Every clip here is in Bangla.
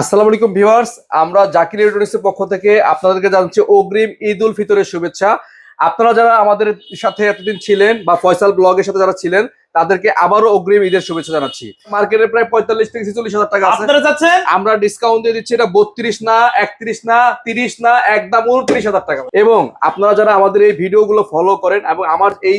আসসালামু আলাইকুম ভিউয়ার্স আমরা জাকির ইলেকট্রনিক্সের পক্ষ থেকে আপনাদেরকে জানাচ্ছি অগ্রিম ঈদ উল ফিতরের শুভেচ্ছা। আপনারা যারা আমাদের সাথে এতদিন ছিলেন বা ফয়সাল ব্লগের সাথে যারা ছিলেন তাদেরকে আবারও অগ্রিম ঈদের শুভেচ্ছা জানাচ্ছি। মার্কেটে প্রায় পঁয়তাল্লিশ থেকে ছেচল্লিশ হাজার টাকা আছে। আমরা ডিসকাউন্ট দিয়ে দিচ্ছি এটা বত্রিশ না একত্রিশ না তিরিশ না একদম উনত্রিশ হাজার টাকা। এবং আপনারা যারা আমাদের এই ভিডিওগুলো ফলো করেন এবং আমার এই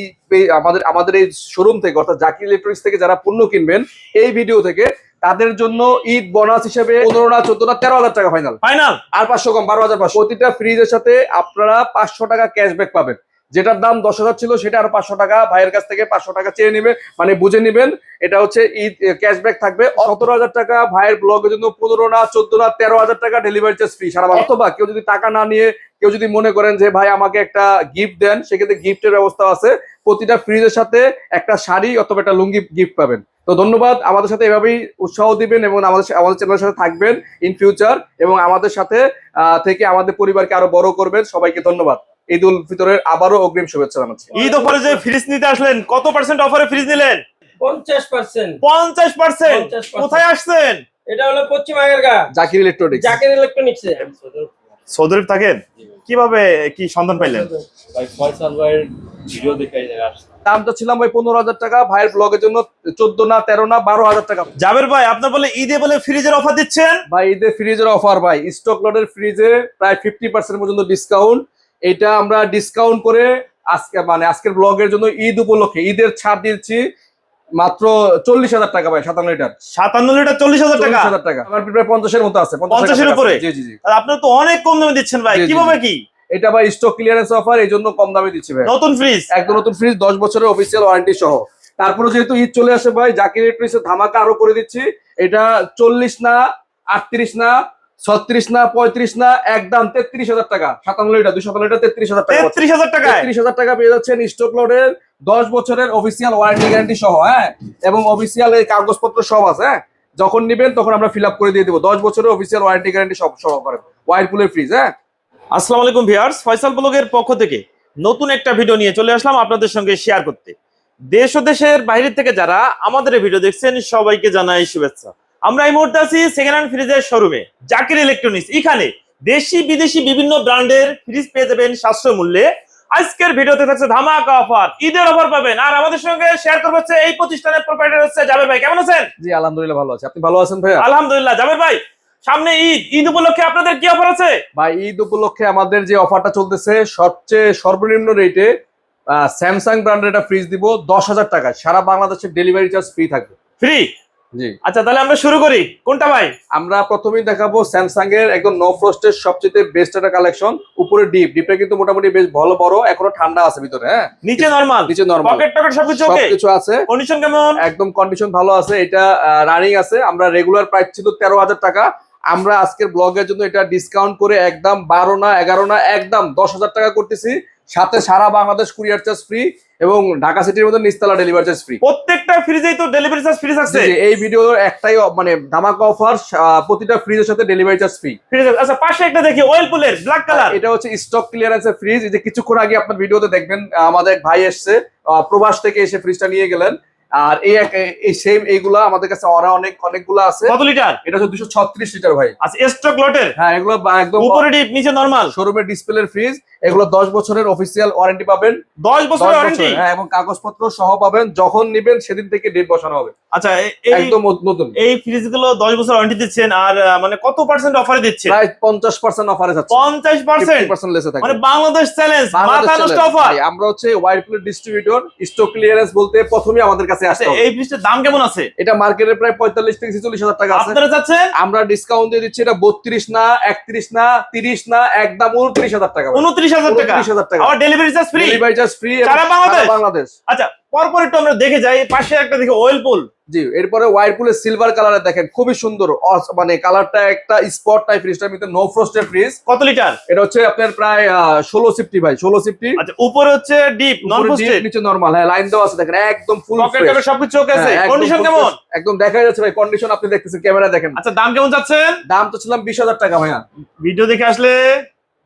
আমাদের আমাদের এই শোরুম থেকে অর্থাৎ জাকির ইলেকট্রনিক্স থেকে যারা পণ্য কিনবেন এই ভিডিও থেকে তাদের জন্য ঈদ বোনাস হিসেবে পনেরো না চোদ্দ না তেরো হাজার টাকা ফাইনাল ফাইনাল আর পাঁচশো কম বারো হাজার পাঁচশো। প্রতিটা ফ্রিজের সাথে আপনারা পাঁচশো টাকা ক্যাশব্যাক পাবেন। যেটার দাম দশ হাজার ছিল সেটা আরও পাঁচশো টাকা। ভাইয়ের কাছ থেকে পাঁচশো টাকা চেয়ে নেবে মানে বুঝে নেবেন এটা হচ্ছে ঈদ ক্যাশব্যাক থাকবে। সতেরো হাজার টাকা ভাইয়ের ব্লগের জন্য পনেরো না চোদ্দ না তেরো হাজার টাকা ডেলিভারি চার্জ ফ্রি সারা। অথবা কেউ যদি টাকা না নিয়ে কেউ যদি মনে করেন যে ভাই আমাকে একটা গিফট দেন সেক্ষেত্রে গিফটের ব্যবস্থা আছে। প্রতিটা ফ্রিজের সাথে একটা শাড়ি অথবা একটা লুঙ্গি গিফট পাবেন। তো ধন্যবাদ। আমাদের সাথে এভাবেই উৎসাহ দিবেন এবং আমাদের আমাদের চ্যানেলের সাথে থাকবেন ইন ফিউচার এবং আমাদের সাথে আহ, থেকে আমাদের পরিবারকে আরও বড় করবেন। সবাইকে ধন্যবাদ। ঈদ উল ফিতরের আবারও অগ্রিম শুভেচ্ছা জানাচ্ছি। ঈদ অফারে যে ফ্রিজ নিতে আসলেন কত পার্সেন্ট অফারে ফ্রিজ নিলেন? পঞ্চাশ পার্সেন্ট পঞ্চাশ পার্সেন্ট কোথায় আসছেন? এটা হলো পশ্চিম Agargaon. Zakir electronics Zaker electronics Saudi Arab থাকেন? কীভাবে কি সন্ধান পাইলেন? ভাই ফয়সাল ভাইয়ের ভিডিও দেখে এই দামটা ছিলাম ভাই পনেরো হাজার টাকা ভাইয়ের ব্লগের জন্য চোদ্দ না তেরো না বারো হাজার টাকা। জাবের ভাই আপনার বলে ঈদে বলে ফ্রিজের অফার দিচ্ছেন? ভাই ঈদে ফ্রিজের অফার ভাই। স্টক লটের ফ্রিজে প্রায় ফিফটি পার্সেন্ট পর্যন্ত ডিসকাউন্ট এটা আমরা ডিসকাউন্ট করে আজকে মানে আজকের ব্লগের জন্য ঈদ উপলক্ষে ঈদের ছাড় দিচ্ছি মাত্র চল্লিশ হাজার টাকা ভাই সাতান্ন লিটার সাতান্ন লিটার চল্লিশ হাজার টাকা? হাজার টাকা। আমার প্রায় পঞ্চাশের মতো আছে 50 পঞ্চাশের উপরে? জি জি জি। আপনার তো অনেক কম দামে দিচ্ছেন ভাই কীভাবে কি? এটা ভাই স্টক ক্লিয়ারেন্স অফার এই জন্য কম দামে দিচ্ছি ভাই। নতুন ফ্রিজ একদম নতুন ফ্রিজ দশ বছরের অফিসিয়াল ওয়ারেন্টি সহ। তারপরে যেহেতু ঈদ চলে আসে ভাই জাকির ইলেকট্রিক্সের ধামাকা আরও করে দিচ্ছি। এটা চল্লিশ না আটত্রিশ না ছত্রিশ না পঁয়ত্রিশ না একদম তেত্রিশ হাজার টাকা। সাতান্ন লিটার দুই সাতান্ন লিটার তেত্রিশ হাজার টাকা তেত্রিশ হাজার টাকায়? তেত্রিশ হাজার টাকা পেয়ে যাচ্ছেন স্টক লোডের দশ বছরের অফিসিয়াল ওয়ারেন্টি গ্যারান্টি সহ হ্যাঁ? এবং অফিসিয়াল এই কাগজপত্র সব আছে হ্যাঁ? যখন নিবেন তখন আমরা ফিল আপ করে দিয়ে দেবো। দশ বছরের অফিসিয়াল ওয়ারেন্টি গ্যারান্টি সব সহ করেন ওয়াইরপুলের ফ্রিজ হ্যাঁ? আসসালামু আলাইকুম ভিউয়ার্স ফয়সাল ব্লগের পক্ষ থেকে নতুন একটা ভিডিও নিয়ে চলে আসলাম আপনাদের সঙ্গে শেয়ার করতে। দেশ ও দেশের বাইরে থেকে যারা আমাদের ভিডিও দেখছেন সবাইকে জানাই শুভেচ্ছা। আমরা এই মুহূর্তে আছি সেকেন্ড হ্যান্ড ফ্রিজের শোরুমে জাকির ইলেকট্রনিক্স এখানে দেশি বিদেশি বিভিন্ন ব্র্যান্ডের ফ্রিজ পেয়ে যাবেন সাশ্রয় মূল্যে। আজকের ভিডিওতে থাকছে ধামাকা অফার ঈদের অফার পাবেন। আর আমাদের সঙ্গে শেয়ার করবে হচ্ছে এই প্রতিষ্ঠানের প্রোপাইটার হচ্ছে জাবের ভাই। কেমন আছেন? জি আলহামদুলিল্লাহ ভালো আছে। আপনি ভালো আছেন ভাই আলহামদুলিল্লাহ। জাবের ভাই সামনে ঈদ। ঈদ উপলক্ষে আপনাদের কি অফার আছে? ভাই ঈদ উপলক্ষে আমাদের যে অফারটা চলতেছে সবচেয়ে সর্বনিম্ন রেটে স্যামসাং ব্র্যান্ডের একটা ফ্রিজ দিব দশ হাজার টাকায়। সারা বাংলাদেশের ডেলিভারি চার্জ ফ্রি থাকবে। ফ্রি জি। আচ্ছা তাহলে আমরা শুরু করি। কোনটা ভাই? আমরা প্রথমেই দেখাবো স্যামসাং এর একদম নো ফ্রস্টের সবচেয়ে বেস্ট একটা কালেকশন উপরে ডিপ ডিপটা কিন্তু মোটামুটি বেশ ভালো বড়। এখনও ঠান্ডা আছে ভিতরে হ্যাঁ? নিচে নরমাল নিচে নরমাল পকেট টকেট সবকিছু ওকে সবকিছু আছে। কন্ডিশন কেমন? একদম কন্ডিশন ভালো আছে। এটা রানিং আছে। আমরা রেগুলার প্রাইস ছিল তেরো হাজার টাকা। আমরা আজকের ব্লগের জন্য এটা ডিসকাউন্ট করে একদম বারো না এগারো না একদম দশ হাজার টাকা করতেছি। সাথে সারা বাংলাদেশ কুরিয়ার চার্জ ফ্রি এবং ঢাকা সিটির মধ্যে নিস্তালা ডেলিভারি চার্জ ফ্রি প্রত্যেকটা ফ্রিজেই তো ডেলিভারি চার্জ ফ্রি থাকছে? এই ভিডিওর একটাই মানে ধামাকা অফার প্রতিটা ফ্রিজের সাথে ডেলিভারি চার্জ ফ্রি ফ্রিজ আচ্ছা পাশে একটা দেখি অয়েল পুলের ব্ল্যাক কালার এটা হচ্ছে স্টক ক্লিয়ারেন্সের ফ্রিজ এই যে কিছুক্ষণ আগে আপনার ভিডিওতে দেখবেন আমাদের এক ভাই এসছে প্রবাস থেকে এসে ফ্রিজটা নিয়ে গেলেন। আর এই এক এই সেম এইগুলা আমাদের কাছে ওরা অনেক অনেকগুলো আছে। কত লিটার এটা হচ্ছে দুশো ছত্রিশ লিটার ভাই। আচ্ছা স্টক লটের হ্যাঁ এগুলো একদম উপরে ডিপ নিচে নরমাল শোরুমের ডিসপ্লের ফ্রিজ এগুলো দশ বছরের অফিসিয়াল ওয়ারেন্টি পাবেন। 10 বছর 10 ওয়ারেন্টি হ্যাঁ এবং কাগজপত্র সহ পাবেন যখন নিবেন সেদিন থেকে ডেট বসানো হবে। আচ্ছা একদম নতুন এই ফ্রিজগুলো 10 বছর ওয়ারেন্টি দিচ্ছেন আর মানে কত পার্সেন্ট অফারে দিচ্ছেন? প্রায় পঞ্চাশ পার্সেন্ট অফারে যাচ্ছে। 50% পার্সেন্ট লেসে থাকে। মানে বাংলাদেশ চ্যালেঞ্জ মাথা নষ্ট অফার আমরা হচ্ছে ওয়াইরপ্লেট ডিস্ট্রিবিউটর স্টক ক্লিয়ারেন্স বলতে প্রথমে আমাদের কাছে আসে আচ্ছা হবে। এই ফ্রিজটার দাম কেমন আছে? এটা মার্কেটে প্রায় পঁয়তাল্লিশ থেকে ছেচল্লিশ হাজার টাকা আছে। আপনারা চাচ্ছেন আমরা ডিসকাউন্ট দিয়ে দিচ্ছি এটা বত্রিশ না একত্রিশ না তিরিশ না একদম উনত্রিশ হাজার টাকা। উনত্রিশ হাজার টাকা। উনত্রিশ হাজার টাকা। আবার delivery charge free delivery charge free সারা বাংলাদেশ? বাংলাদেশ। আচ্ছা পরপর একটু আমরা দেখে যাই পাশে একটা দেখি অয়েল পুল জি এরপরে ওয়াইরপুলের সিলভার কালারে দেখেন খুবই সুন্দর মানে কালারটা একটা স্পট টাইপ ফ্রিজটার ভিতরে নো ফ্রস্টের ফ্রিজ কত লিটার এটা হচ্ছে আপনার প্রায় ষোলো সিফটি ভাই ষোলো সিফটি আচ্ছা উপরে হচ্ছে ডিপ নন নিচে নরমাল হ্যাঁ লাইন দেওয়া আছে দেখেন একদম ফুল পকেট সবকিছু ওকে আছে? হ্যাঁ, কন্ডিশন কেমন? একদম দেখা যাচ্ছে ভাই কন্ডিশন আপনি দেখতেছেন ক্যামেরা দেখেন। আচ্ছা দাম কেমন যাচ্ছে দাম তো ছিলাম বিশ হাজার টাকা ভাইয়া। ভিডিও দেখে আসলে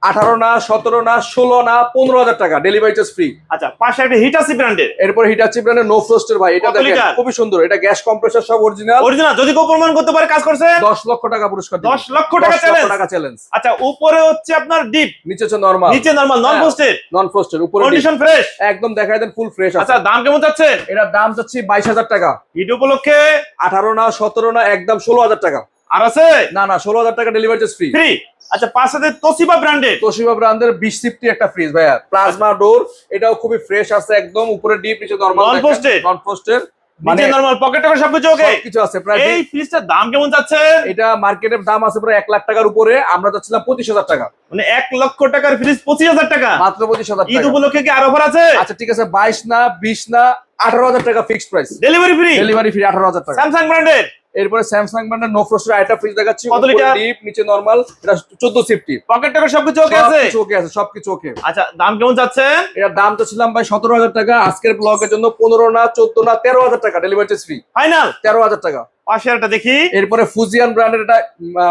আঠারো না সতেরো না ষোলো না পনেরো হাজার টাকা ডেলিভারি চার্জ ফ্রি আচ্ছা পাশে একটা হিটাসি ব্র্যান্ডের এরপর হিটাচি ব্র্যান্ডের নো ফ্রস্টের ভাই এটা দেখেন? খুবই সুন্দর এটা গ্যাস কম্প্রেসার সব অরিজিনাল অরিজিনাল যদি কেউ প্রমাণ করতে পারে কাজ করছেন দশ লক্ষ টাকা পুরস্কার। দশ লক্ষ টাকা চ্যালেঞ্জ টাকা চ্যালেঞ্জ আচ্ছা উপরে হচ্ছে আপনার ডিপ নিচে হচ্ছে নরমাল নিচে নরমাল নন। পোস্টেড নন ফ্রস্টের উপরে। কন্ডিশন ফ্রেশ একদম দেখাই দেন ফুল ফ্রেশ আচ্ছা দাম কেমন যাচ্ছে এটার দাম চাচ্ছি বাইশ হাজার টাকা। ঈদ উপলক্ষে? আঠারো না সতেরো না একদম ষোলো হাজার টাকা। আর আছে? না না ষোলো হাজার টাকা ডেলিভারি চার্জ ফ্রি ফ্রি আচ্ছা পাঁচ হাজার তোসিবা ব্র্যান্ডেড তোশিবা ব্র্যান্ডের বিশ সিফটি একটা ফ্রিজ ভাইয়া। প্লাজমা ডোর এটাও খুবই ফ্রেশ আছে একদম উপরে ডিপ নিচে নরমাল Non-posted? নন পোস্টেড নিচে নরমাল পকেট টাকা সবকিছু ওকে কিছু আছে প্রায় এই ফ্রিজটার দাম কেমন যাচ্ছে এটা মার্কেটের দাম আছে প্রায় এক লাখ টাকার উপরে আমরা যাচ্ছিলাম পঁচিশ হাজার টাকা। মানে এক লক্ষ টাকার ফ্রিজ পঁচিশ হাজার টাকা? মাত্র পঁচিশ হাজার ঈদ উপলক্ষে কি আর অফার আছে? আচ্ছা ঠিক আছে বাইশ না বিশ না আঠারো হাজার টাকা fixed price delivery free delivery free আঠারো হাজার টাকা। স্যামসাং ব্র্যান্ডের এরপরে স্যামসাং ব্র্যান্ডের নো ফ্রস্টের আইটা ফ্রিজ দেখাচ্ছি কত লিটার? ডিপ নিচে নরমাল এটা চোদ্দ সিফটি পকেট টাকা সবকিছু ওকে আছে? সবকিছু ওকে আছে সবকিছু ওকে আচ্ছা দাম কেমন যাচ্ছে এর দাম তো ছিলাম ভাই সতেরো হাজার টাকা আজকের ব্লগের জন্য পনেরো না চোদ্দ না তেরো হাজার টাকা ডেলিভারি চার্জ ফ্রি ফাইনাল তেরো হাজার টাকা। পাশে একটা দেখি। এরপরে ফুজিয়ান ব্র্যান্ডের এটা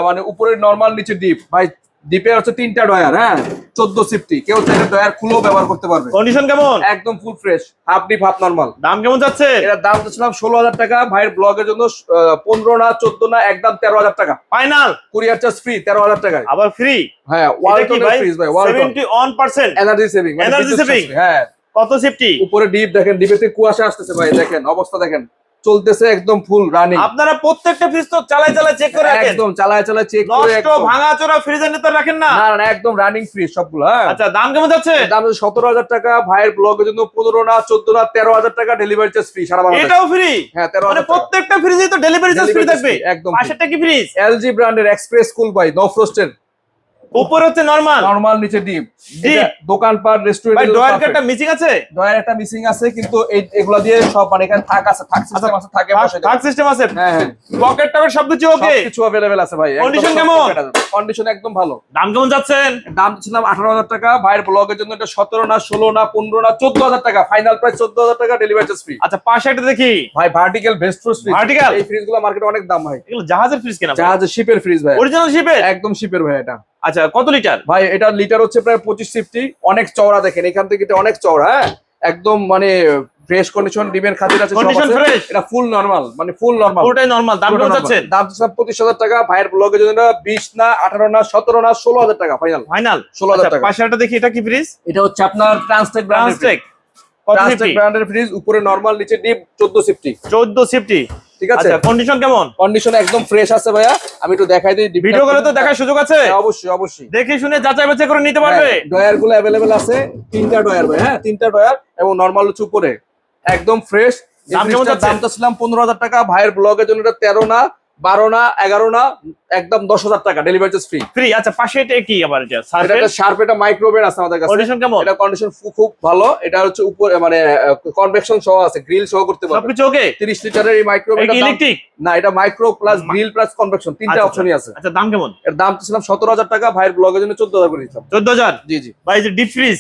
মানে উপরে নরমাল নিচে ডিপ ভাই ডিপে হচ্ছে তিনটা ডয়ার হ্যাঁ? চোদ্দ সিফটি কেউ চাইলে ডয়ার খুলেও ব্যবহার করতে পারবে। কন্ডিশন কেমন? একদম full fresh half deep half normal দাম কেমন যাচ্ছে? এটার দাম ছিলাম ষোলো হাজার টাকা। ভাইয়ের ব্লগের জন্য পনেরো না চোদ্দ না একদম তেরো হাজার টাকা। ফাইনাল কুরিয়ার চার্জ ফ্রি তেরো হাজার টাকায়। আবার ফ্রি হ্যাঁ ওয়ালটনের ফ্রিজ ভাই? Walton one percent energy saving Energy saving? হ্যাঁ। কত সেফটি উপরে ডিপ দেখেন ডিপে থেকে কুয়াশা আসতেছে ভাই দেখেন অবস্থা দেখেন। চলতেছে একদম ফুল রানিং আপনারা প্রত্যেকটা ফ্রিজ তো চালাই চালাই চেক করে রাখেন। একদম চালায় চালায় চেক করে নষ্ট একদম। ভাঙা চোরা ফ্রিজের নিতে রাখেন না। না না একদম রানিং ফ্রিজ সবগুলো হ্যাঁ। আচ্ছা দাম কেমন যাচ্ছে? দাম সতেরো হাজার টাকা। ভাইয়ের ব্লগের জন্য পনেরো না চোদ্দ না তেরো হাজার টাকা ডেলিভারি চার্জ ফ্রি সারা বাংলাদেশ। এটাও ফ্রি হ্যাঁ তেরো মানে প্রত্যেকটা ফ্রিজে তো ডেলিভারি চার্জ ফ্রি থাকবে? একদম পাশেরটা কি ফ্রিজ এলজি ব্র্যান্ডের express cool by no frosted উপরে হচ্ছে নরমাল নরমাল নিচে ডিপ? দোকানপাট ভাই রেস্টুরেন্ট ডয়ার কার্ডটা মিসিং আছে? ডয়ার একটা মিসিং আছে কিন্তু এই এগুলা দিয়ে সব মানে এখানে থাক আছে থাক সিস্টেম আছে থাকে বসে থাক সিস্টেম আছে। হ্যাঁ হ্যাঁ। পকেট টাকার সবকিছু ওকে সবকিছু অ্যাভেলেবেল আছে ভাই Condition কেমন? কন্ডিশন একদম ভালো। দাম কেমন যাচ্ছেন? দাম ছিলাম আঠারো হাজার টাকা। ভাইয়ের ব্লগের জন্য এটা সতেরো না ষোলো না পনেরো না চোদ্দ হাজার টাকা। ফাইনাল প্রাইস চোদ্দ হাজার টাকা ডেলিভারি চার্জ ফ্রি আচ্ছা পাশে একটা দেখি। ভাই ভার্টিক্যাল বেস্ট ফ্রিজ Vertical? এই ফ্রিজগুলো মার্কেটে অনেক দাম ভাই। এগুলো জাহাজের ফ্রিজ কেনা জাহাজের শিপের ফ্রিজ ভাই। অরিজিনাল শিপের একদম শিপের ভাই এটা। আচ্ছা কত লিটার? ভাই এটা লিটার হচ্ছে প্রায় পঁচিশ ফিফটি অনেক চওড়া দেখেন এখান থেকে এটা অনেক চওড়া হ্যাঁ? একদম মানে ফ্রেশ কন্ডিশন ডিমের খাতির আছে সব আছে। fresh? এটা ফুল নরমাল মানে ফুল নরমাল পুরোটাই নরমাল দাম কেমন যাচ্ছেন দাম পঁচিশ হাজার টাকা ভাইয়ের ব্লগের জন্য এটা বিশ না আঠারো না সতেরো না ষোলো হাজার টাকা ফাইনাল ফাইনাল 16,000 টাকা। পাশে দেখি এটা কি ফ্রিজ এটা হচ্ছে আপনার ট্রান্সটেক ব্র্যান্ডের ট্রান্সটেক ট্রান্সটেক ব্র্যান্ডের ফ্রিজ উপরে নরমাল নিচে ডিপ চোদ্দ সিফটি 14 সিফটি ঠিক আছে? আচ্ছা কন্ডিশন কেমন? কন্ডিশন একদম ফ্রেশ আছে ভাইয়া। আমি একটু দেখাই দিই ভিডিও গুলো তো দেখার সুযোগ আছে? হ্যাঁ, অবশ্যই অবশ্যই। দেখে শুনে যাচাই বাছাই করে নিতে পারবে? ডয়ারগুলো অ্যাভেলেবেল আছে। তিনটা ডয়ার ভাই হ্যাঁ তিনটা ডয়ার এবং নরমাল হচ্ছে উপরে। একদম ফ্রেশ দাম ছিলাম পনেরো হাজার টাকা। ভাইয়ের ব্লগের জন্য এটা তেরো না। বারো না এগারো না একদম দশ হাজার টাকা ডেলিভারি চার্জ ফ্রি ফ্রি আচ্ছা পাশে এটা কি আবার এটা? এটা শার্প এটা মাইক্রোওভেন আছে আমাদের কাছে। কন্ডিশন কেমন? এটা কন্ডিশন খুব ভালো। এটা হচ্ছে উপরে মানে কনভেকশন সহ আছে গ্রিল সহ করতে পারবে। সবকিছু ওকে তিরিশ লিটারের এই মাইক্রোওভেন ইলেকট্রিক না এটা micro plus grill plus convection তিনটা আচ্ছা, অপশনই আছে। আচ্ছা দাম কেমন? এর দাম ছিলাম সতেরো হাজার টাকা ভাইয়ের ব্লগের জন্য চোদ্দ হাজার করে দিতাম। চোদ্দ হাজার? জি জি। ভাই যে ডিপ ফ্রিজ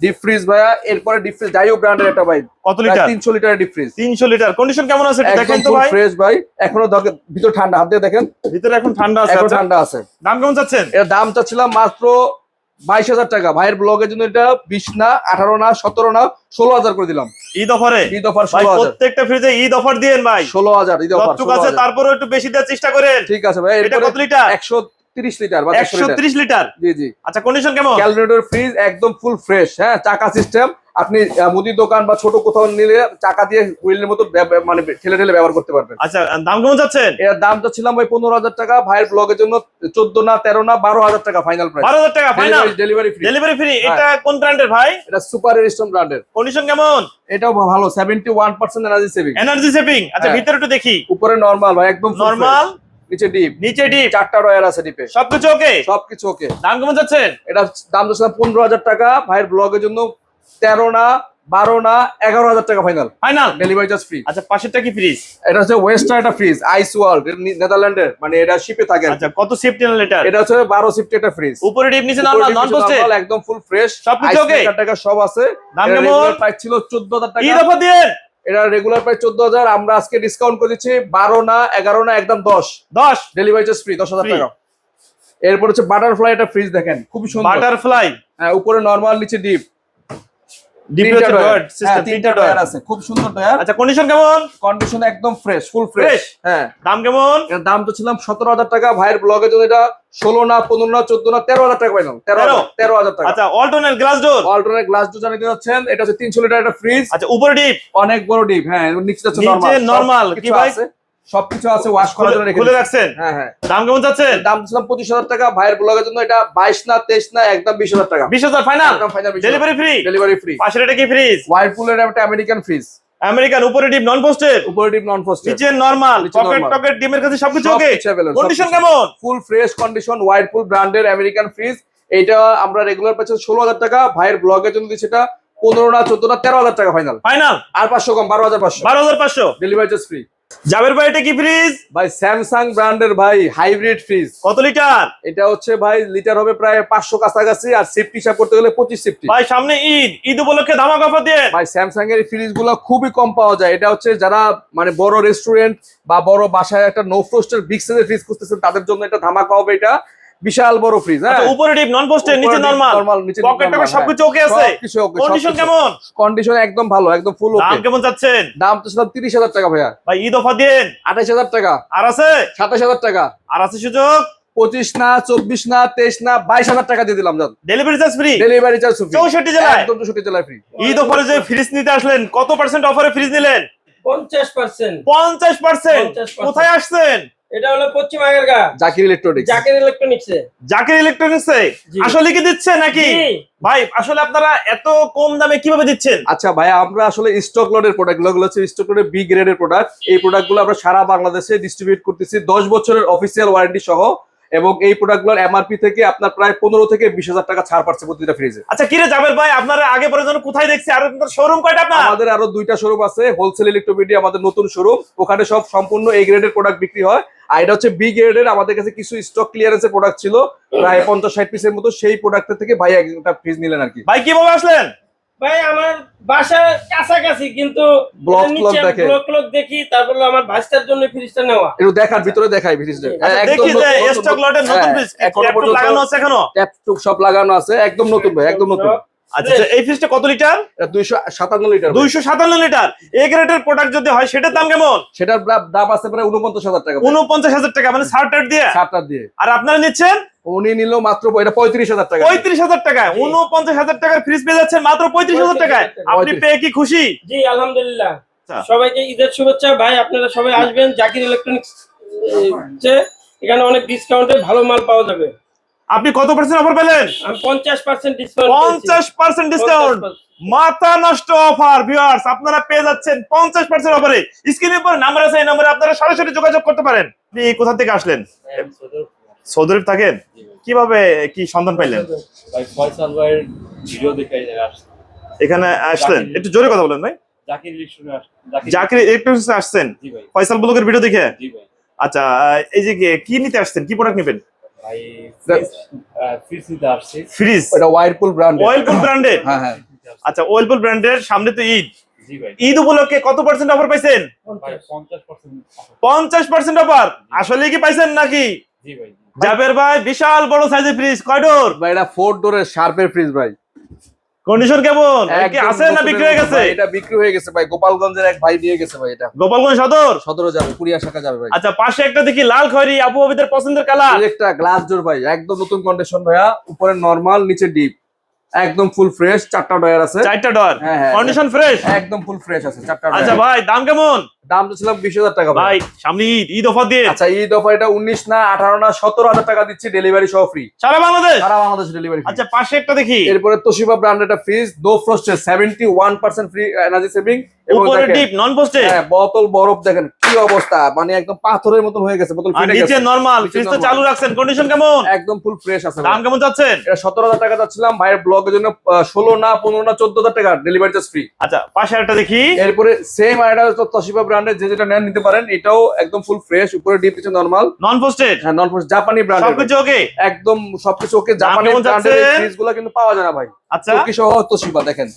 ডিপ ফ্রিজ ভাইয়া এরপরে ডিপ ফ্রিজ যাইও ব্র্যান্ডের একটা ভাই। কত লিটার তিনশো লিটারের ডিপ ফ্রিজ তিনশো লিটার কন্ডিশন কেমন আছে একটু দেখেন তো ভাই। ফ্রেশ ভাই। এখনও ভিতর ঠান্ডা হাত দিয়ে দেখেন। ভিতরে এখন ঠান্ডা আছে এখনও আচ্ছা। ঠান্ডা আছে। দাম কেমন চাচ্ছেন? এর দাম চাচ্ছিলাম মাত্র বাইশ হাজার টাকা। ভাইয়ের ব্লগের জন্য এটা বিশ না আঠারো না সতেরো না ষোলো হাজার করে দিলাম। ঈদ অফারে? ঈদ অফার প্রত্যেকটা ফ্রিজে ঈদ অফার দিয়েন ভাই। ষোলো হাজার ঈদ অফার আছে তারপরে একটু বেশি দেওয়ার চেষ্টা করেন। ঠিক আছে ভাই এটা কত লিটার একশো তিরিশ লিটার বা লিটার। জি জি। আচ্ছা কন্ডিশন কেমন? ক্যালকুলেটর ফ্রিজ একদম ফুল ফ্রেশ হ্যাঁ চাকা সিস্টেম আপনি মুদির দোকান বা ছোট কোথাও নিলে চাকা দিয়ে হুইলের মতো মানে ঠেলে ঠেলে ব্যবহার করতে পারবেন। আচ্ছা দাম কেমন যাচ্ছেন? এর দামটা ছিলাম ভাই পনেরো হাজার টাকা ভাইয়ের ব্লগের জন্য চোদ্দ না তেরো না বারো হাজার টাকা ফাইনাল প্রাইস বারো হাজার টাকা final delivery free delivery free. এটা কোন ব্র্যান্ডের ভাই? এটা সুপার এরিস্টন ব্র্যান্ডের কন্ডিশন কেমন? এটাও ভালো seventy one percent energy saving energy saving আচ্ছা হ্যাঁ। ভিতরে একটু দেখি। উপরে নর্মাল ভাই একদম নরমাল। নিচে ডিপ। নিচে ডিপ। চারটা রয়ার আছে ডিপে। সবকিছু ওকে? সবকিছু ওকে। দাম কেমন যাচ্ছেন? এটা দাম ছিলাম পনেরো হাজার টাকা। ভাইয়ের ব্লগের জন্য তেরো না বারো না এগারো হাজার টাকা final final delivery charge free আচ্ছা পাশেরটা কি ফ্রিজ এটা হচ্ছে ওয়েস্টার্ন একটা ফ্রিজ আইস ওয়ার্ল্ড নেদারল্যান্ডের মানে এটা শিপে থাকে। আচ্ছা কত সেফটি লিটার এটা হচ্ছে বারো সিফটি একটা ফ্রিজ উপরে ডিপ নিচে নরমাল নন পোস্টেড একদম ফুল ফ্রেশ সবকিছু okay? টাকা সব আছে। দাম কেমন? প্রাইস ছিল চোদ্দ হাজার টাকা। ঈদ অফার দিয়ে এটা রেগুলার প্রায় চোদ্দ হাজার আমরা আজকে ডিসকাউন্ট করে দিচ্ছি বারো না এগারো না একদম দশ। দশ। ডেলিভারি চার্জ ফ্রি দশ হাজার। টাকা। এরপর হচ্ছে বাটারফ্লাই এটা ফ্রিজ দেখেন খুব সুন্দর। বাটারফ্লাই হ্যাঁ উপরে নর্মাল নিচে ডিপ ডিপি হচ্ছে ডয়ার সিস্টেম তিনটা তিনটা ডয়ার ডয়ার আছে খুব সুন্দর ডয়ার আচ্ছা কন্ডিশন কেমন? কন্ডিশন একদম ফ্রেশ ফুল ফ্রেশ হ্যাঁ। দাম কেমন? দাম তো ছিলাম সতেরো হাজার টাকা ভাইয়ের ব্লগে যদি এটা ষোলো না পনেরো না চোদ্দ না তেরো হাজার টাকা পাইলাম। তেরো তেরো? হাজার- তেরো হাজার টাকা। আচ্ছা alternate glass door alternate glass door জানিয়ে যাচ্ছেন এটা হচ্ছে তিনশো লিটার একটা ফ্রিজ আচ্ছা উপরে ডিপ অনেক বড় ডিপ হ্যাঁ নিচে হচ্ছে নিচে নরমাল কি ভাই? সবকিছু আছে ওয়াশ করার জন্য খুলে রাখছেন? হ্যাঁ হ্যাঁ। দাম কেমন যাচ্ছেন দাম ছিলাম পঁচিশ হাজার টাকা ভাইয়ের ব্লগের জন্য এটা বাইশ না তেইশ না একদম বিশ হাজার টাকা। বিশ হাজার final delivery free delivery free পাশের এটা কি ফ্রিজ ওয়াইরপুলের একটা আমেরিকান ফ্রিজ আমেরিকান উপরে ডিপ নন পোস্টেড উপরে ডিপ নন ফ্রস্টেড নিচে নরমাল পকেট টকেট ডিমের কাছে সবকিছু ওকে কন্ডিশন কেমন? ফুল ফ্রেশ কন্ডিশন ওয়াইরপুল ব্র্যান্ডের আমেরিকান ফ্রিজ এটা আমরা রেগুলার পাচ্ছি ষোলো হাজার টাকা ভাইয়ের ব্লগের জন্য দিচ্ছি এটা পনেরো না চোদ্দ না তেরো হাজার টাকা ফাইনাল ফাইনাল আর পাঁচশো কম বারো হাজার পাঁচশো। বারো হাজার পাঁচশো। ডেলিভারি চার্জ ফ্রি জাবের ভাই এটা কি ফ্রিজ ভাই স্যামসাং ব্র্যান্ডের ভাই হাইব্রিড ফ্রিজ কত লিটার এটা হচ্ছে ভাই লিটার হবে প্রায় পাঁচশো কাছাকাছি আর সেফটি হিসাব করতে গেলে পঁচিশ সেফটি ভাই সামনে ঈদ ঈদ উপলক্ষে ধামাক অফার দিয়ে। ভাই স্যামসাং এর ফ্রিজগুলো খুবই কম পাওয়া যায়। এটা হচ্ছে যারা মানে বড় রেস্টুরেন্ট বা বড় বাসায় একটা নো ফ্রোস্টের বিগ সাইজের ফ্রিজ খুঁজতেছেন তাদের জন্য এটা ধামাকা হবে এটা। বিশাল বড় ফ্রিজ হ্যাঁ? আচ্ছা উপরে ডিপ নন পোস্টেড নিচে নরমাল নরমাল নিচে পকেট টকেট সবকিছু ওকে আছে? কিছু ওকে কন্ডিশন কেমন? কন্ডিশন একদম ভালো একদম ফুল ওকে দাম কেমন যাচ্ছেন দাম তো তিরিশ হাজার টাকা ভাইয়া। ভাই ঈদ অফার দিন আঠাইশ হাজার টাকা। আর আছে? সাতাশ হাজার টাকা। আর আছে সুযোগ? পঁচিশ না চব্বিশ না তেইশ না বাইশ হাজার টাকা দিয়ে দিলাম যান। Delivery charge free delivery charge চৌষট্টি জেলায়? একদম চৌষট্টি জেলায় ফ্রি ঈদ অফারে যে ফ্রিজ নিতে আসলেন কত পার্সেন্ট অফারে ফ্রিজ নিলেন? পঞ্চাশ পার্সেন্ট পঞ্চাশ পার্সেন্ট 50% কোথায় আসছেন? এটা হলো পশ্চিম আগেরগা জাকির ইলেকট্রনিক্স জাকির ইলেকট্রনিক্সে জাকির ইলেকট্রনিক্সে আসলে কি দিচ্ছে নাকি? ভাই আসলে আপনারা এত কম দামে কীভাবে দিচ্ছেন? আচ্ছা ভাই আমরা আসলে স্টক লটের প্রোডাক্টগুলো হচ্ছে স্টক লটের বি গ্রেডের প্রোডাক্ট এই প্রোডাক্টগুলো আমরা সারা বাংলাদেশে ডিস্ট্রিবিউট করতেছি। দশ বছরের অফিসিয়াল ওয়ারেন্টি সহ এবং এই প্রোডাক্টগুলোর এমআরপি থেকে আপনার প্রায় পনেরো থেকে বিশ হাজার টাকা ছাড় পাচ্ছে প্রতিটা ফ্রিজে আচ্ছা কিরে জাবের ভাই আপনারা আগে পরে যেন কোথায় দেখছি? আর শোরুম কয়টা আপনার? আমাদের আরও দুইটা শোরুম আছে হোলসেল ইলেকট্রোমিডি আমাদের নতুন শোরুম ওখানে সব সম্পূর্ণ এই গ্রেডের প্রোডাক্ট বিক্রি হয়। আর এটা হচ্ছে বি গ্রেডের আমাদের কাছে কিছু স্টক ক্লিয়ারেন্সের প্রোডাক্ট ছিল। প্রায় পঞ্চাশ ষাট পিসের মতো সেই প্রোডাক্টের থেকে ভাই একটা ফ্রিজ নিলেন আর কি। ভাই কীভাবে আসলেন? ভাই আমার বাসা কাছাকাছি কিন্তু ব্লক ক্লক দেখে। ব্লক ক্লক দেখি তারপর আমার ভাইস্টার জন্য ফ্রিজটা নেওয়া। একটু দেখার ভিতরে দেখাই ফ্রিজটা আচ্ছা, দেখি যে স্টক লটের নতুন ফ্রিজ লাগানো আছে এখনও? ট্যাপ সব লাগানো আছে একদম নতুন ভাই একদম নতুন। আচ্ছা এই ফ্রিজটা কত লিটার দুইশো সাতান্ন লিটার দুইশো সাতান্ন লিটার এ গ্রেডের প্রোডাক্ট যদি হয় সেটার দাম কেমন? সেটার দাম- দাম আছে প্রায় উনপঞ্চাশ হাজার টাকা। উনপঞ্চাশ হাজার টাকা মানে সার্টার দিয়ে? আর আপনারা নিচ্ছেন? উনি নিল মাত্র এটা পঁয়ত্রিশ হাজার টাকা। পঁয়ত্রিশ হাজার টাকায়। উনপঞ্চাশ হাজার টাকার ফ্রিজ পেয়ে যাচ্ছেন মাত্র পঁয়ত্রিশ হাজার টাকায়। আপনি 35 পেয়ে কি খুশি? জি আলহামদুলিল্লাহ। আচ্ছা। সবাইকে ঈদের শুভেচ্ছা। ভাই আপনারা সবাই আসবেন। জাকির ইলেকট্রনিক্স এখানে অনেক ডিসকাউন্টে ভালো মাল পাওয়া যাবে। আপনি কত পার্সেন্ট অফার পেলেন? পঞ্চাশ পার্সেন্ট ডিসকাউন্ট পঞ্চাশ পার্সেন্ট ডিসকাউন্ট মাথা নষ্ট অফার ভিউয়ার্স আপনারা পেয়ে যাচ্ছেন পঞ্চাশ পার্সেন্ট অফারে স্ক্রিনের উপর নাম্বার আছে এই নাম্বারে আপনারা সরাসরি যোগাযোগ করতে পারেন। আপনি কোথা থেকে আসলেন? সৌদি আরব থাকেন? কীভাবে কি সন্ধান পাইলেন? এখানে আসলেন? একটু জোরে কথা বলেন ভাই। জাকির ইলেকট্রনিক্স আসছেন? ফয়সাল ব্লগের ভিডিও দেখে? আচ্ছা এই যে কি- কি নিতে আসছেন? কি প্রোডাক্ট নেবেন? ভাই ফ্রিজ নিতে আসছি। ফ্রিজ এটা ওয়াইরপুল ব্র্যান্ড ব্র্যান্ডের হ্যাঁ হ্যাঁ। আচ্ছা ব্র্যান্ডের সামনে তো ঈদ। ঈদ উপলক্ষে কত পার্সেন্ট অফার পাইছেন? পঞ্চাশ পার্সেন্ট অফার আসলে কি পাইছেন নাকি? জি ভাই জাবের ভাই বিশাল বড় সাইজের ফ্রিজ কয় ডোর ভাই এটা ফোর ডোরের শার্পের ফ্রিজ ভাই। কন্ডিশন কেমন? কি আছে না বিক্রি হয়ে গেছে? এটা বিক্রি হয়ে গেছে ভাই। গোপালগঞ্জের এক ভাই নিয়ে গেছে ভাই এটা। গোপালগঞ্জ সদর? সদর যাবে কুড়িয়া শাখা যাবে ভাই। আচ্ছা পাশে একটা দেখি লাল খয়রি আবু আবিদের পছন্দের কালার। একটা গ্লাস জোর ভাই একদম নতুন কন্ডিশন ভাইয়া। উপরে নরমাল নিচে ডিপ একদম ফুল ফ্রেশ চারটা ডয়ার আছে। চারটা হ্যাঁ, কন্ডিশন ফ্রেশ একদম ফুল ফ্রেশ আছে চারটা আচ্ছা ভাই দাম কেমন? দাম তো ছিলাম বিশ হাজার টাকা ভাই। সামনে ঈদ ঈদ অফার দিয়ে। আচ্ছা ঈদ অফার এটা উনিশ না আঠারো না সতেরো হাজার টাকা দিচ্ছি ডেলিভারি সহ ফ্রি সারা বাংলাদেশ? সারা বাংলাদেশ ডেলিভারি আচ্ছা পাশে একটা দেখি। এরপরে তোশিবা ব্র্যান্ড একটা fridge no frosted seventy one percent free energy saving এবং উপরে ডিপ নন পোস্টে হ্যাঁ বোতল বরফ দেখেন কি অবস্থা মানে একদম পাথরের মতন হয়ে গেছে বোতল ফেটে নিচে নরমাল ফ্রিজ তো চালু রাখছেন কন্ডিশন কেমন? একদম ফুল ফ্রেশ আছে দাম কেমন যাচ্ছেন এটা সতেরো হাজার টাকা যাচ্ছিলাম ভাইয়ের ব্লগের জন্য ষোলো না পনেরো না চোদ্দ হাজার টাকা ডেলিভারি চার্জ ফ্রি আচ্ছা পাশে একটা দেখি। এরপরে সেম আইডা তসিফা ব্র্যান্ডের যে যেটা নেন নিতে পারেন এটাও একদম ফুল ফ্রেশ উপরে ডিপ কিছু নর্মাল নন পোস্টেড হ্যাঁ নন জাপানি ব্র্যান্ড সবকিছু ওকে একদম সবকিছু ওকে জাপানি ব্র্যান্ডের ফ্রিজগুলো গুলো কিন্তু পাওয়া যায় না ভাই। আচ্ছা। ওকে সহ তসিফা দেখেন।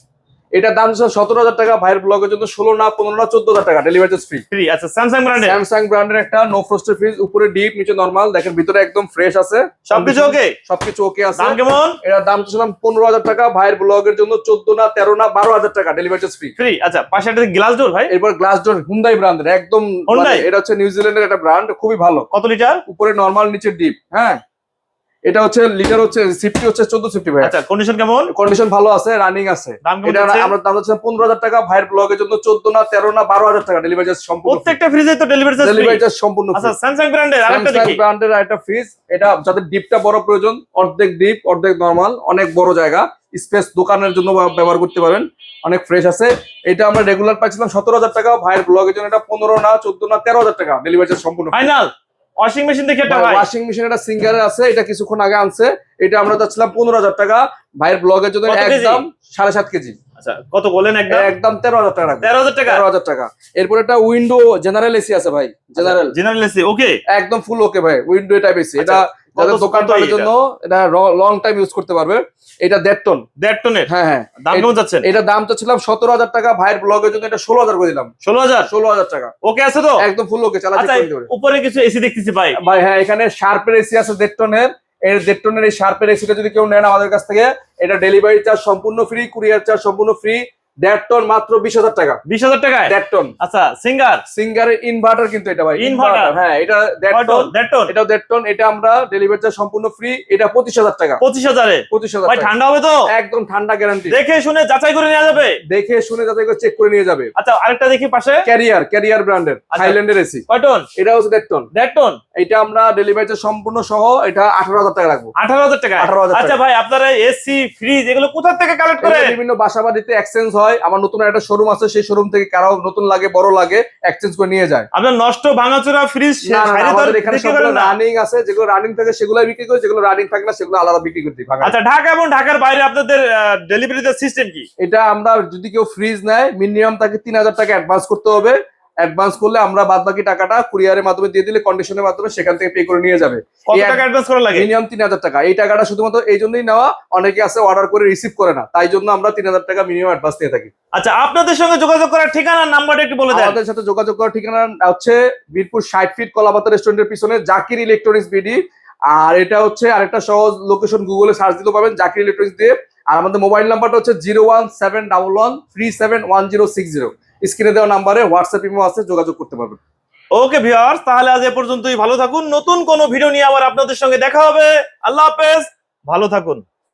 এটা দাম ছিল সতেরো হাজার টাকা ভাইয়ের ব্লগের জন্য ষোলো না পনেরো না চোদ্দ হাজার টাকা ডেলিভারি চার্জ ফ্রি ফ্রি আচ্ছা স্যামসাং ব্র্যান্ডের স্যামসাং ব্র্যান্ডের একটা নো ফ্রস্টের ফ্রিজ উপরে ডিপ নিচে নরমাল দেখেন ভিতরে একদম ফ্রেশ আছে। সবকিছু ওকে সবকিছু ওকে আছে। দাম কেমন? এটার দাম ছিলাম পনেরো হাজার টাকা ভাইয়ের ব্লগের জন্য চোদ্দ না তেরো না বারো হাজার টাকা ডেলিভারি চার্জ ফ্রি ফ্রি আচ্ছা পাশে একটা গ্লাস ডোর ভাই। এরপর গ্লাস ডোর হুন্দাই ব্র্যান্ডের একদম মানে এটা হচ্ছে নিউজিল্যান্ডের একটা ব্র্যান্ড খুবই ভালো। কত লিটার উপরে নরমাল নিচে ডিপ হ্যাঁ? এটা হচ্ছে লিটার হচ্ছে সিফটি হচ্ছে চোদ্দ সিফটি ভাই আচ্ছা কন্ডিশন কেমন? কন্ডিশন ভালো আছে রানিং আছে। এটা আমরা দাম হচ্ছে পনেরো হাজার টাকা ভাইয়ের ব্লগের জন্য চোদ্দ না তেরো না বারো হাজার টাকা। ডেলিভারি চার্জ সম্পূর্ণ প্রত্যেকটা ফ্রিজে তো ডেলিভারি চার্জ ডেলিভারি চার্জ সম্পূর্ণ আচ্ছা স্যামসাং ব্র্যান্ডের আরেকটা স্যামসাং দেখি। ব্র্যান্ডের একটা ফ্রিজ এটা যাদের ডিপটা বড় প্রয়োজন অর্ধেক ডিপ অর্ধেক নরমাল অনেক বড় জায়গা। স্পেস দোকানের জন্য ব্যবহার করতে পারেন। অনেক ফ্রেশ আছে। এটা আমরা রেগুলার পাচ্ছিলাম সতেরো হাজার টাকা। ভাইয়ের ব্লগের জন্য এটা পনেরো না চোদ্দ না তেরো হাজার টাকা। ডেলিভারি চার্জ সম্পূর্ণ ফাইনাল ওয়াশিং মেশিন দেখি এটা ভাই ওয়াশিং মেশিন একটা সিঙ্গার আছে এটা কিছুক্ষণ আগে আনছে। এটা আমরা যাচ্ছিলাম পনেরো হাজার টাকা। ভাইয়ের ব্লগের জন্য একদম সাড়ে সাত কেজি। আচ্ছা কত বলেন একদম? একদম তেরো হাজার টাকা রাখব। তেরো হাজার টাকা? তেরো হাজার টাকা। এরপর একটা উইন্ডো জেনারেল এসি আছে ভাই জেনারেল জেনারেল এসি ওকে একদম ফুল ওকে ভাই উইন্ডো টাইপ এসি এটা কত- যাদের কত দোকানপাটের জন্য এটা লং টাইম ইউজ করতে পারবে। এটা দেড় টন দেড় টনের হ্যাঁ হ্যাঁ। দাম কেমন যাচ্ছেন? এটা দাম তো ছিলাম সতেরো হাজার টাকা ভাইয়ের ব্লগের জন্য এটা ষোলো হাজার করে দিলাম। ষোলো হাজার? ষোলো হাজার টাকা। ওকে আছে তো? একদম ফুল ওকে চালা উপরে কিছু এসি দেখতেছি ভাই। ভাই হ্যাঁ এখানে শার্পের এসি আছে দেড় টনের এর দেড় টনের এই শার্পের এসিটা যদি কেউ নেন আমাদের কাছ থেকে এটা ডেলিভারি চার্জ সম্পূর্ণ ফ্রি কুরিয়ার চার্জ সম্পূর্ণ ফ্রি দেড় টন মাত্র বিশ হাজার টাকা। বিশ হাজার টাকায়? দেড় টন। আচ্ছা সিঙ্গার? সিঙ্গারের ইনভার্টার কিন্তু এটা ভাই ইনভার্টার হ্যাঁ এটা দেড় টন। দেড় টন? এটাও দেড় টন এটা আমরা ডেলিভারি চার্জ সম্পূর্ণ ফ্রি এটা পঁচিশ হাজার টাকা। পঁচিশ হাজারে? পঁচিশ হাজার ভাই ঠান্ডা হবে তো? একদম ঠান্ডা গ্যারান্টি দেখে শুনে যাচাই করে নেওয়া যাবে? দেখে শুনে যাতে করে চেক করে নিয়ে যাবে। আচ্ছা আরেকটা দেখি পাশে। ক্যারিয়ার ক্যারিয়ার ব্র্যান্ডের। থাইল্যান্ডের এসি কয় টন? এটা হচ্ছে দেড় টন। দেড় টন? এটা আমরা ডেলিভারি চার্জ সম্পূর্ণ সহ এটা আঠারো হাজার টাকা রাখব। আঠারো হাজার টাকা 18,000 টাকা। আচ্ছা ভাই আপনারা এসি ফ্রিজ এগুলো কোথা থেকে কালেক্ট করে? বিভিন্ন বাসা বাড়িতে এক্সচেঞ্জ হয়। আমার নতুন একটা শোরুম আছে সেই শোরুম থেকে কারও নতুন লাগে বড় লাগে এক্সচেঞ্জ করে নিয়ে যায়। আপনার নষ্ট ভাঙাচোরা ফ্রিজ এখানে রানিং আছে যেগুলো রানিং থাকে সেগুলো বিক্রি করি যেগুলো রানিং থাকে না সেগুলো আলাদা বিক্রি করতে আচ্ছা ঢাকা এবং ঢাকার বাইরে আপনাদের ডেলিভারিতে সিস্টেম কি? এটা আমরা যদি কেউ ফ্রিজ নেয় মিনিমাম তাকে তিন হাজার টাকা অ্যাডভান্স করতে হবে। অ্যাডভান্স করলে আমরা বাদ বাকি টাকাটা কুরিয়ারের মাধ্যমে দিয়ে দিলে কন্ডিশনের মাধ্যমে সেখান থেকে পে করে নিয়ে যাবে। কত টাকা অ্যাডভান্স করা লাগে? মিনিমাম তিন হাজার টাকা। এই টাকাটা শুধুমাত্র এই জন্যই নেওয়া অনেকে আছে অর্ডার করে রিসিভ করে না। তাই জন্য আমরা তিন হাজার টাকা মিনিমাম অ্যাডভান্স নিয়ে থাকি। আচ্ছা আপনাদের সঙ্গে যোগাযোগ করার ঠিকানা নাম্বারটা একটু বলে দেন। আমাদের সাথে যোগাযোগ করার ঠিকানা হচ্ছে বীরপুর ষাট ফিট কলাপাতা রেস্টুরেন্টের পিছনে জাকির ইলেকট্রনিক্স বিডি আর এটা হচ্ছে আরেকটা সহজ লোকেশন গুগলে সার্চ দিতে পাবেন জাকির ইলেকট্রনিক্স দিয়ে। আর আমাদের মোবাইল নাম্বারটা হচ্ছে zero one seven double one three seven one zero six zero স্ক্রিনে দেওয়া নাম্বারে হোয়াটসঅ্যাপ ইমো আছে যোগাযোগ করতে পারবেন। ওকে ভিউয়ার্স তাহলে আজ এ পর্যন্তই। ভালো থাকুন। নতুন কোনো ভিডিও নিয়ে আবার আপনাদের সঙ্গে দেখা হবে। আল্লাহ হাফেজ। ভালো থাকুন।